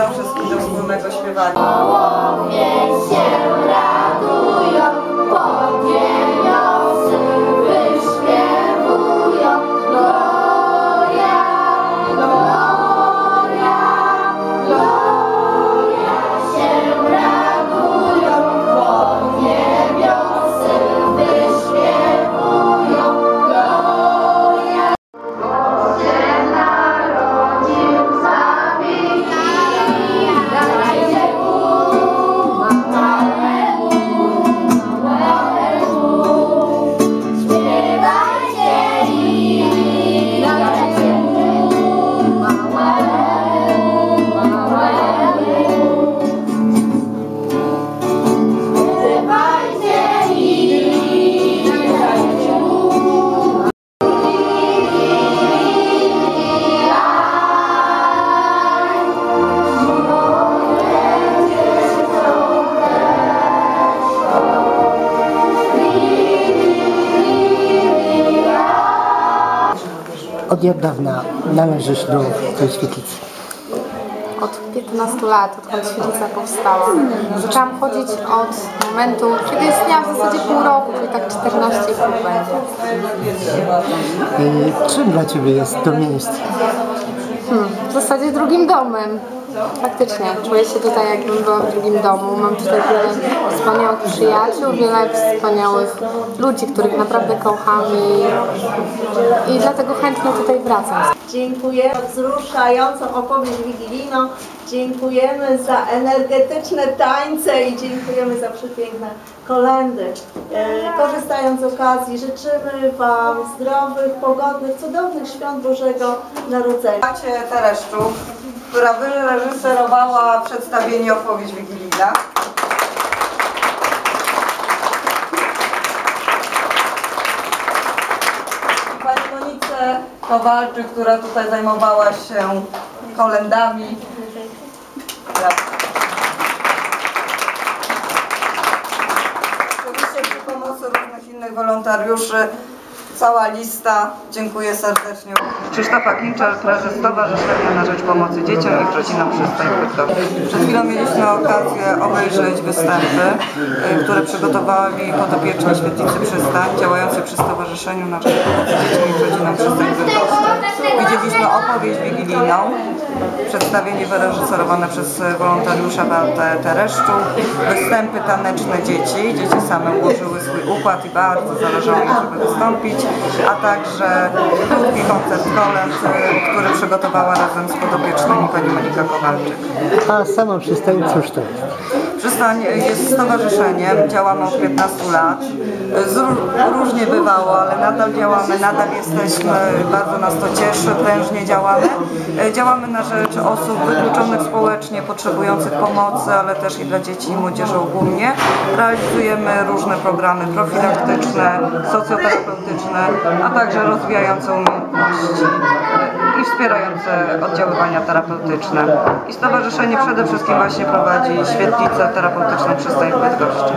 zachęcam wszystkich do wspólnego śpiewania. Od jak dawna należysz do tej świetlicy? Od 15 lat, odkąd świetlica powstała. Zaczęłam chodzić od momentu, kiedy istniała w zasadzie pół roku, czyli tak 14,5 będzie. I czym dla Ciebie jest to miejsce? W zasadzie drugim domem. Faktycznie, czuję się tutaj jakbym była w drugim domu. Mam tutaj wiele wspaniałych przyjaciół, wiele wspaniałych ludzi, których naprawdę kocham i, i dlatego chętnie tutaj wracam. Dziękujemy za wzruszającą opowieść wigilijną. Dziękujemy za energetyczne tańce i dziękujemy za przepiękne kolendy. E, korzystając z okazji życzymy Wam zdrowych, pogodnych, cudownych świąt Bożego Narodzenia. Macie Tereszczuk, która wyreżyserowała przedstawienie opowieść wigilijna. Pani Monice Kowalczyk, która tutaj zajmowała się kolendami. Oczywiście przy pomocy różnych innych wolontariuszy cała lista. Dziękuję serdecznie. Krzysztofa Kinczar, prezes Stowarzyszenia na Rzecz Pomocy Dzieciom i Rodzinom Bydgoszczy. Przed chwilą mieliśmy okazję obejrzeć występy, y, które przygotowali podopieczni Świetlicy Przystań, działający przy Stowarzyszeniu na Rzecz Pomocy Dzieciom i Rodzinom Bydgoszczy. Widzieliśmy opowieść wigilijną, przedstawienie wyreżyserowane przez wolontariusza Beatę Tereszczu, występy taneczne dzieci. Dzieci same ułożyły swój układ i bardzo zależało im, żeby wystąpić, a także krótki koncert kolęd, y, który przygotowała razem z podopiecznymi pani Monika Kowalczyk. A sama przystań, cóż to jest? Przystań jest stowarzyszeniem, działamy od 15 lat. Różnie bywało, ale nadal działamy, nadal jesteśmy, bardzo nas to cieszy, prężnie działamy. Działamy na rzecz osób wykluczonych społecznie, potrzebujących pomocy, ale też i dla dzieci i młodzieży ogólnie. Realizujemy różne programy profilaktyczne, socjoterapeutyczne, a także rozwijające umiejętności i wspierające oddziaływania terapeutyczne. I stowarzyszenie przede wszystkim właśnie prowadzi świetlicę terapeutyczną przystań w Bydgoszczy.